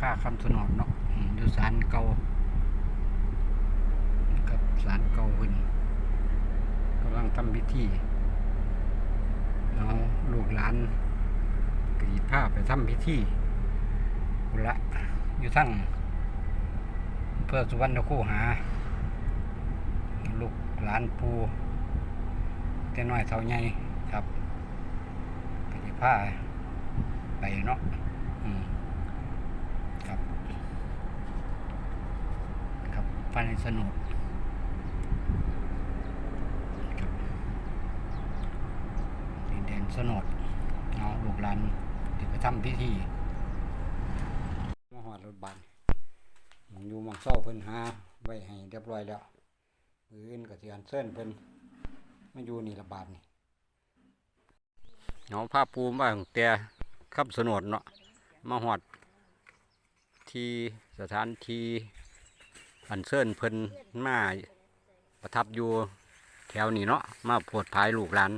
คาคำสนดเนาะอยู่ศาลเก่าครับศาลเก่าเพิ่นกำลังทำพิธีเอาลูกหลานกรีดผ้าไปทำพิธีพุ่นละอยู่ทั้งเพื่อสุวรรณคู่หา ลูกหลานปูแต่น้อยเท่าใหญ่ครับกรีดผ้าไปเนาะอืม ครับ ครับภายในสนุกดินแดนสนดเอาลูกหลานเดี๋ยวไปทำพิธีมาหอดรถบัสมองอยู่มองเศร้าเพิ่นหาไว้ให้เรียบร้อยแล้วมืออื่นกับเสียนเส้นเพิ่นมาอยู่นี่ระบาดนี่เอาผ้าพปูมาของแต่ขับสนดเนาะมาหอดที่สถานที่ อันเซินเพิ่นมาประทับอยู่แถวนี้เนาะมาโปวดภายลูกหลาน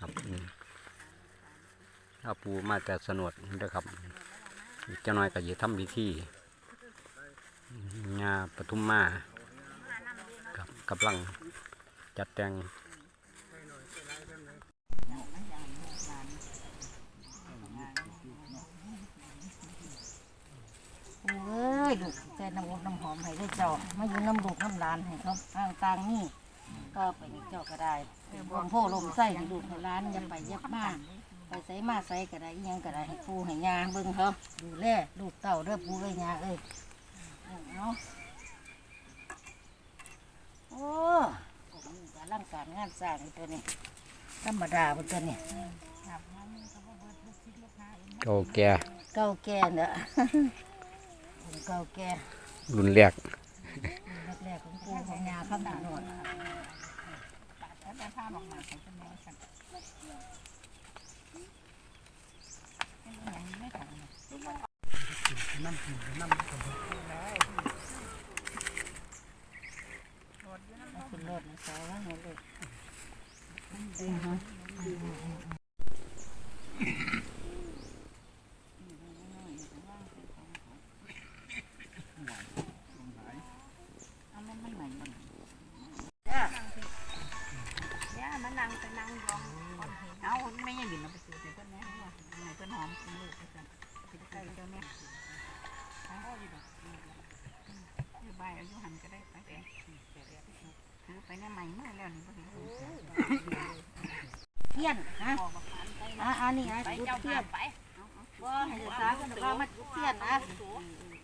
ครับถ้าปูมาแต่สนวดเด้อครับเจ้าน้อยก็จะทำพิธีญาปทุมมากับกำลังจัดแต่ง โอ้ยลูกใส่น้ำอบน้ำหอมให้ได้เจ้ามาอยู่น้ำลูกน้ำหลานให้เขาทางต่างนี่ก็ไปนี่เจ้าก็ได้รวมโพลมไส้ให้ลูกให้หลานอย่าไปเย็บมากไปใส่มาใส่ก็ได้ยังก็ได้ให้ปูให้ยาเบิ่งเขาดูแลลูกเต่าเด้อปูเอ้ยยาเอ้ยเอาะโอ้ผมกำลังการงานสร้างตัวนี้ธรรมดาตัวนี้เก่าแก่เก่าแก่เนอะ เก่าแก่รุ่นแรกแรกๆของปูของยาข้ามถนนขึ้นรถนะสาวว่าหัวเลยย่ ทียนฮะอะอันนี้ไอ้จุดเทียนว่าให้จะสากันว่ามาจุดเทียนนะ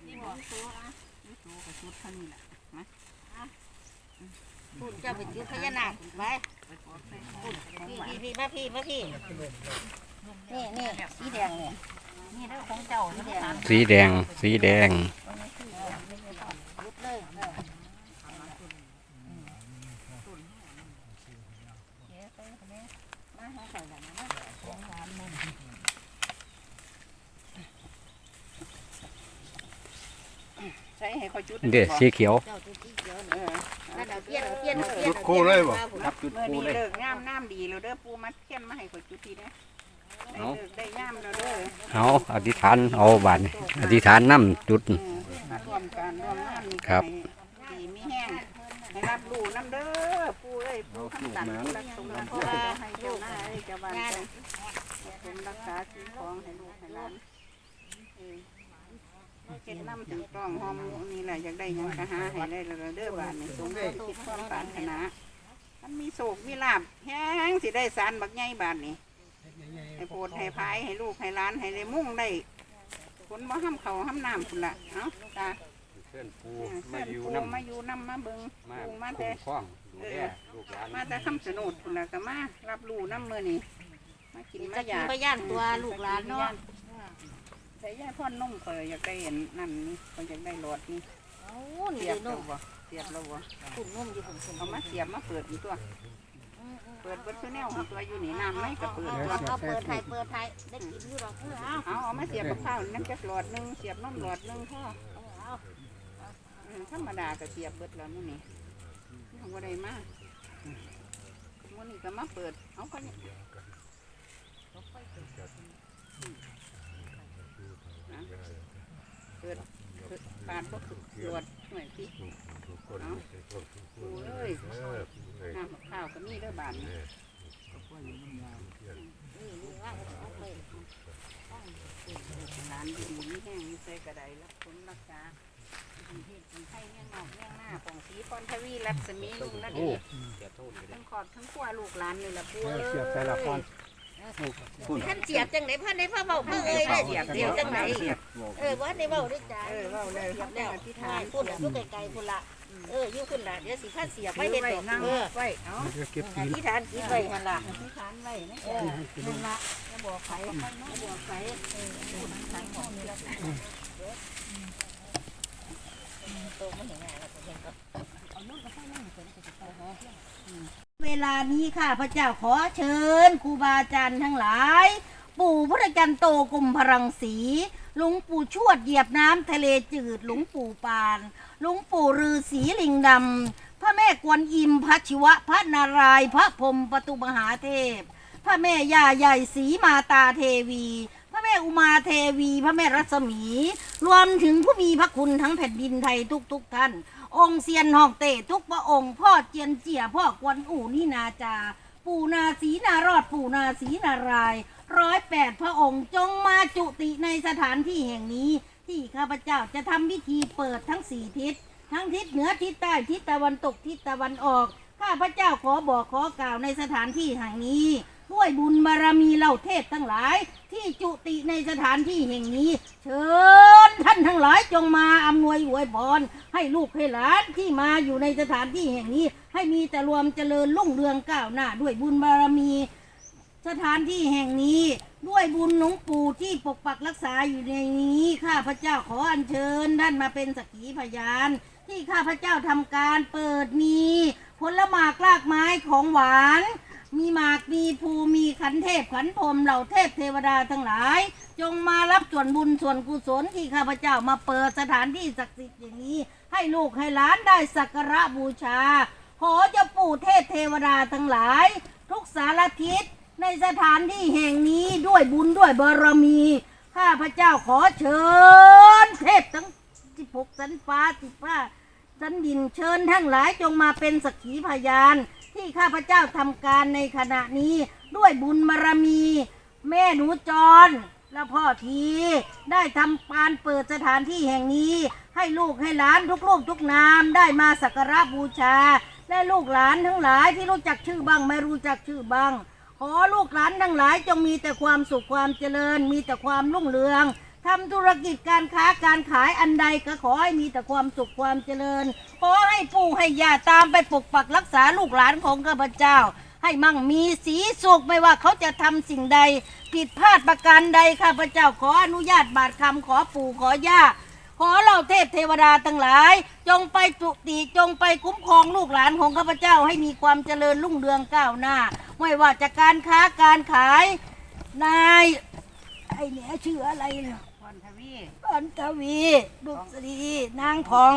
นี่บอกตัวนะนี่ตัวกับชุดเท่านี้แหละมาคุณจะไปจุดพญานาคไปพี่พี่มาพี่มาพี่นี่นี่สีแดงเนี่ยนี่เรื่องของเจ้าสีแดงสีแดงสีแดง ยุบเลยเออมาหา ใส่แบบนั้นนะของหวานมันใช้ให้เขาจุดเด็ดสีเขียวเจ้าตัวที่เขียวนี่นั่นเอาเทียนเอาเทียนเอาเทียนจุดคู่เลยบ่ครับจุดเมื่อปูนี้เลยเลิกงามน้ำดีแล้วเด้อปูมาเทียนมาให้เขาจุดทีนะได้เอาเลิกได้งามแล้วเด้อเอาอธิษฐานเอาบานอธิษฐานน้ำจุดอืมมาร่วมกันร่วมงานนี่ครับให้ดีมีแห้งให้รับรู้น้ำเด้อ ปูเอ้ยปูคำตันรักสมรักษาให้เจ้าหน้าให้เจ้าบ้านใจสมรักษาสิ่งของให้ลูกให้หลานเออเก็ดน้ำถึงกล้องหอมนี่แหละอยากได้หยังกะหาให้ได้แล้วเด้อบ้านนี่สมความคิดความปรารถนามันมีโศกมีลาบแห้งสิได้สารบักใหญ่บานนี่ให้โพดให้พายให้ลูกให้หล้านให้ได้มุ่งได้ผลบ่ห้ำเขาห้ำน้ำพุ่นละเอ้าตาเส้นปูเออมาเส้นอยู่ปูน้มาอยู่น้ำมาเบิงมาปูมาคุ้แต่ มครอง ดูแลลูกหลานมาแต่คำสนุดพุ่นละก็มารับรู้น้ำมือนี่มากินมาจะอกิยานกไปย่านตัวลูกหลานเนาะใส่ยาพ่อนนุ่มเคยอยากได้เห็นนั่นนี่เขาอยากได้หลอดนี่เอ้าเสีนี่ยบนุ่แล้วมบ่เสียบแล้วบ่ขุ่นนุ่มอยู่ขุ่นขุ่นเอามาเสียบมาเปิดอีกตัว เปิดเปิดตัวแนวของตัวอยู่นี่น้ำไม่ก็เปิดเอาเอาเปิดไทยเปิดไทยได้กินอยู่หรอกเออเอาเอาเอามาเสียบกับข้าวนั่นจะหลอดหนึงเสียบน้ำหลอดหนึงพ่อ เอาอืมธรรมดาก็เสียบเบิดแล้วนู่น ของบ่ได้มากวันนี้ก็มาเปิด เอาก็เนี่ยเปิดปาดก็ตรวจหน่อยพี่เอาดูเลยน้ำข้าวก็มีด้วยบานนี่อาไร้านดีแห้งใส่กระไดรับผลรักษา ไข้เงี้ยงนอกเงี้ยงหน้าของสีพรทวีรัศมีลุงนาดีทั้งขอดทั้งขั้วลูกหลานนี่ละปูเอ้ยเสียบใส่ละครท่านเสียบจังไหนพ่อในพ่อเบาเพื่อเอ้ยได้เสียบเสียบจังไหนเออว่าในเบาได้จ้าเออเว้าเลยเสียบแล้แล้ววอธิษใช่ฐานพูดแล้วพูดไกลๆพูดละเอออยู่ขึ้นละเดี๋ยวสิข้าเสียบไม่ไว้เห็นไว้ดอกนั่งเออไว้เนาะเก็บอกินธิษฐานคิดไว้หันละอธิษฐานไว้นะเออนั่นละจะบอกใครจะบอกใครเออพูดทางของนี่ละโตไม่ เวลานี้ค่ะพระเจ้าขอเชิญครูบาอาจารย์ทั้งหลาย ปู่พระจันโตกรมพรังสีหลวงปู่ชวดเหยียบน้ำทะเลจืดหลวงปู่ปานหลวงปู่ฤาษีลิงดำพระแม่กวนอิมพระชิวะพระนารายณ์พระพรหมประตุมหาเทพ พระแม่ย่าใหญ่ศรีมาตาเทวี แม่อุมาเทวีพระแม่รัศมี รวมถึงผู้มีพระคุณทั้งแผ่นดินไทยทุกๆทท่าน องค์เซียนหอกเตทุกพระองค์ พ่อเจียนเจียพ่อกวนอู่นี่นาจา ปู่นาสีนารอดปู่นาสีนารายร้อยแปดพระองค์จงมาจุติในสถานที่แห่งนี้ ที่ข้าพเจ้าจะทำพิธีเปิดทั้งสี่ทิศ ทั้งทิศเหนือทิศใต้ทิศตะวันตกทิศตะวันออก ข้าพเจ้าขอบอกขอกล่าวในสถานที่แห่งนี้ ด้วยบุญบารมีเหล่าเทพทั้งหลาย ที่จุติในสถานที่แห่งนี้ เชิญท่านทั้งหลายจงมาอำนวยอวยพรให้ลูกให้หลานที่มาอยู่ในสถานที่แห่งนี้ ให้มีแต่รวมเจริญรุ่งเรืองก้าวหน้า ด้วยบุญบารมี สถานที่แห่งนี้ ด้วยบุญหลวงปู่ที่ปกปักรักษาอยู่ในนี้ข้าพเจ้าขออัญเชิญท่านมาเป็นสักขีพยาน ที่ข้าพเจ้าทำการเปิดมีผลหมากรากไม้ของหวาน มีหมากมีภูมีขันเทพขันพรมเหล่าเทพเทวดาทั้งหลาย จงมารับส่วนบุญส่วนกุศลที่ข้าพเจ้ามาเปิดสถานที่ศักดิ์สิทธิ์อย่างนี้ ให้ลูกให้หลานได้สักการะบูชา ขอเจ้าปู่เทพเทวดาทั้งหลาย ทุกสารทิศในสถานที่แห่งนี้ด้วยบุญด้วยบารมี ข้าพเจ้าขอเชิญ เทพทั้งสิบหกสันฟ้าสิบฟ้าสันดินเชิญทั้งหลายจงมาเป็นสักขีพยาน ที่ข้าพเจ้าทำการในขณะนี้ด้วยบุญบารมี แม่หนูจร และพ่อที ได้ทำการเปิดสถานที่แห่งนี้ ให้ลูกให้หลานทุกลูกทุกนามได้มาสักการะบูชา และลูกหลานทั้งหลายที่รู้จักชื่อบ้างไม่รู้จักชื่อบ้าง ขอลูกหลานทั้งหลายจงมีแต่ความสุขความเจริญ มีแต่ความรุ่งเรือง ทำธุรกิจการค้าการขายอันใดก็ขอให้มีแต่ความสุขความเจริญ ขอให้ปู่ให้ย่าตามไปปกปักรักษาลูกหลานของข้าพเจ้า ให้มั่งมีสีสุขไม่ว่าเขาจะทำสิ่งใด ผิดพลาดประการใดข้าพเจ้าขออนุญาตบาทคำขอปู่ขอย่า ขอเหล่าเทพเทวดาทั้งหลาย จงไปจุติจงไปคุ้มครองลูกหลานของข้าพเจ้าให้มีความเจริญรุ่งเรืองก้าวหน้า ไม่ว่าจะการค้าการขายนายไอ้เนี่ยชื่ออะไรเนี่ย อันทวีดุษฎีนางทอง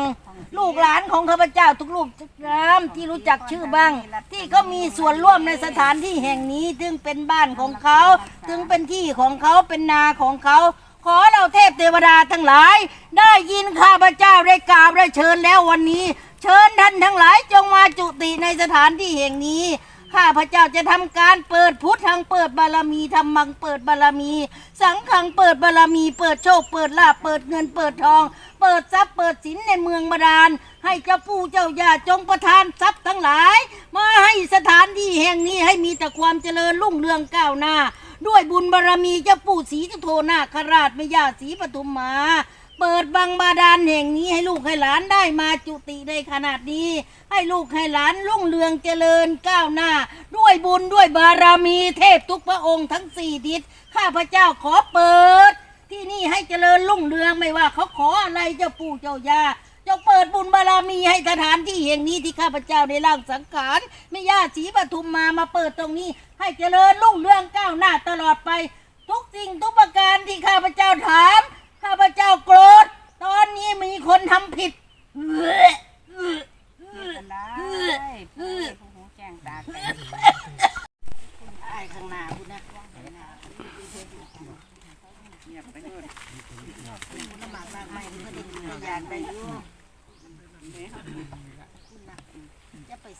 ลูกหลานของข้าพเจ้าทุกรูปทุกนามที่รู้จักชื่อบ้าง ที่เขามีส่วนร่วมในสถานที่แห่งนี้ถึงเป็นบ้านของเขาถึงเป็นที่ของเขาเป็นนาของเขา ขอเราเทพเทวดาทั้งหลาย ได้ยินข้าพเจ้าได้กราบได้เชิญแล้ววันนี้ เชิญท่านทั้งหลายจงมาจุติในสถานที่แห่งนี้ ข้าพระเจ้าจะทำการเปิดพุทธังเปิดบารมีธรรมังเปิดบารมี สังขังเปิดบารมี เปิดโชคเปิดลาภเปิดเงินเปิดทอง เปิดทรัพย์เปิดสินในเมืองบาดาล ให้เจ้าปู่เจ้าย่าจงประทานทรัพย์ทั้งหลาย มาให้สถานที่แห่งนี้ให้มีแต่ความเจริญรุ่งเรืองก้าวหน้า ด้วยบุญบารมีเจ้าปู่ศรีจุโทนาคราชแม่ย่าศรีปทุมมา เปิดบังบาดาลแห่งนี้ให้ลูกให้หลานได้มาจุติในขนาดนี้ ให้ลูกให้หลานรุ่งเรืองเจริญก้าวหน้า ด้วยบุญด้วยบารมีเทพทุกพระองค์ทั้งสี่ทิศข้าพระเจ้าขอเปิด ที่นี่ให้เจริญรุ่งเรืองไม่ว่าเขาขออะไรเจ้าปู่เจ้าย่าเจ้าเปิดบุญบารมีให้สถานที่แห่งนี้ที่ข้าพเจ้าได้ร่างสังขารแม่ย่าศรีปทุมมามาเปิดตรงนี้ ให้เจริญรุ่งเรืองก้าวหน้าตลอดไป ทุกสิ่งทุกประการที่ข้าพเจ้าถาม ข้าพเจ้าโกรธ ตอนนี้มีคนทำผิด เป็ข้างหน้าพู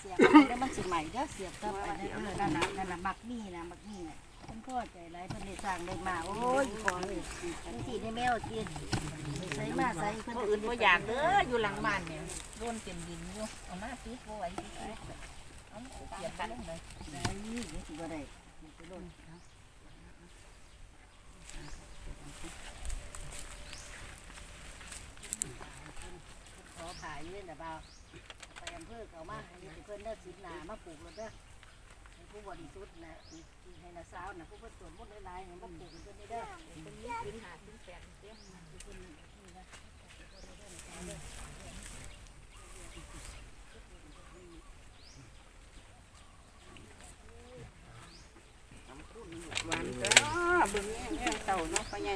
สียบเดี๋ยวมันสิใหม่เด้อเสียบต่อไปเด้อนั่นน่ะนั่นน่ะมักมีนะมักมีนะ พ่อใจหลายเพิ่นได้สร้างได้มาโอ้ยขอเลยจังซี่ได้แมวกินใส่มาใส่เพิ่นอื่นบ่อยากเด้ออยู่หลังบ้านเนี่ยร่วนเต็มดินอยู่เอามาติดบ่ไหวเอาเสียกันเลยได้นี่สิบ่ได้ไปโลดเอาขอผ่าอยู่เบาไปอำเภอเขามาเพิ่นได้สิบหนามาปลูกแล้วเด้อ ผู้บริสุทธิ์นะให้นาสาวนะผู้เพิ่นตรวจหมดหลายๆให้มาปลูกเพิ่นได้เด้เป็นมีกินหากินแปดเด้อหวานเด้อเบิ่งแง่เต่าเนาะพ่อใหญ่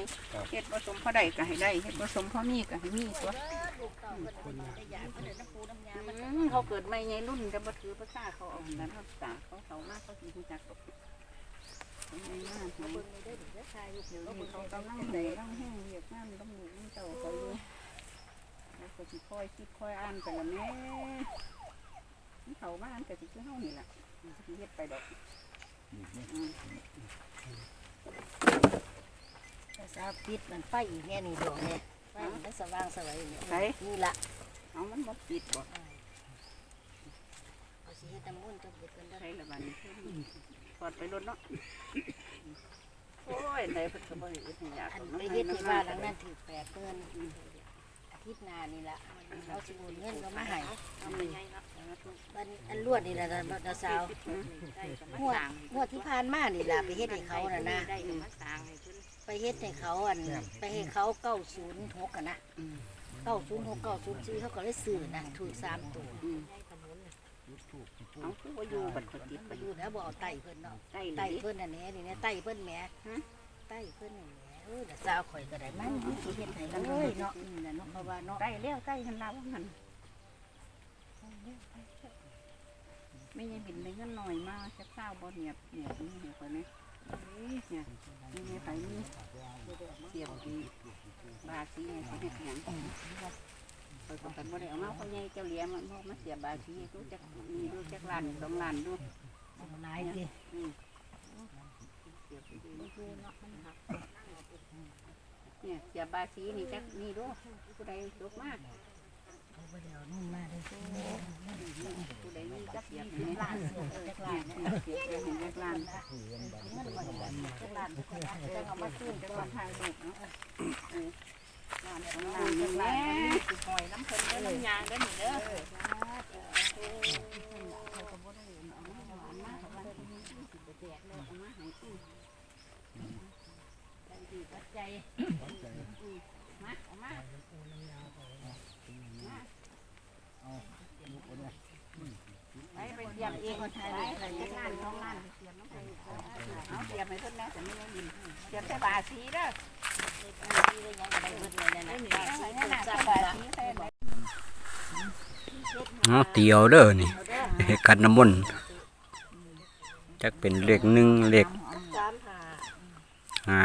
เฮ็ดผสมพ่อได้ก็ให้ได้เฮ็ดผสมพ่อมีก็ให้มีตัว อืมเขาเกิดไม่ไงรุ่นจะมาถือภาษาเขาเอาแต่ภาษาเขาเขามากเขาถือจักตกเขาไม่มากเขาเบิ่งเดี๋ยวนี้เขากำลังใส่ร่างแห้งเรียกงานต้องหนุนเจ้าเขาอยู่แล้วก็สิคอยคิดคอยอ่านไปละแม่เขาบ้านก็สิคือเฮานี่แหละสิเฮ็ดไปดอกสาวปิดมันไฟอีกแน่นี่ดอกเนี่ย ไฟมันสว่างสวยเนี่ยใส่นี่ละเอามันบ่ปิดบ่เอาสิเฮ็ดน้ำมันต์จะเปิดกันได้ใส่ละบัดนี้ถอดไปรถเนาะโอ้ยไหนเพิ่นก็บ่ได้เฮ็ดให้ยากอันหรอกไปเนาะเฮ็ดที่บ้านหลังนั้นถือแปดเดือนอาทิตย์หน้านี่ละเราสิโอนเงินก็มาให้เอาไปไงเนาะ บัดอันลวดนี่ละนะสาวงวดงวดที่ผ่านมานี่ล่ะไปเฮ็ดให้เขาน่ะนะได้มาสร้างให้เพิ่นไปเฮ็ดให้เขาอันไปให้เขาเก้าศูนย์หกกันนะเก้าศูนย์หกเก้าศูนย์สี่เขาก็เลยซื้อนะถูกสามตัวเอาคือว่าอยู่บัดก็ติดไปไปอยู่แล้วบ่เอาไต่เพิ่นเนาะใต้ไต่ไต้เพิ่นอันนี้นี่นะไต่เพิ่นแหมฮะไต่เพิ่นนี่แหมเออแต่สาวข่อยก็ได้มันสิเฮ็ดให้เลยเนาะนี่แหละเนาะเพราะว่าเนาะใต้แล้วใต้หันลาวหัน ไม่ยังบินได้เงินหน่อยมากจะข้าวบ่เนียบเนียบนี่เห็นคนนี้เนี่ยนี่ไงไผนี่เสียบดีบาสีเนี่ยสิเฮ็ดหยังเปิดกันบ่ได้เอามาเขาใหญ่เจ้าเลี้ยมันบ่มาเสียบบาสีดูจักมีดูจักลานสองลานดูเอาหลายติเนี่ยเสียบบาสีนี่จักนี่ดูผู้ใดตกมาก เอาบ่ได้เอานู่นมาเด้อผู้ใดมีจักเสียบนี่ล้านเสือจักล้าน เสียบเสียบเห็นจักล้านเงินได้จักล้านจักล้านจะเอามาซื้อจะมาถ่ายรูปเนเออร้านของล้าร้านนจันี่กแหล้าละนสิหอยน้ำเพิ่นเด้อน้ำยางเด้อนี่เด้อใจมาเอามาไปไปเตรียมเองคนไทยไปจักล้านสองล้านเตรียมน้ำไปเอาเตรียมให้เพิ่นนะแต่ไม่ได้ยินเตรียมแต่บาสีเด้อนี่เลยยังได้เบิดเลยนะนี่บาบาทสีสินั่นถูน่ะเตียวเด้อนี่กันน้ำมนต์จักเป็นเลขหนึ่งเลขสามหาห้า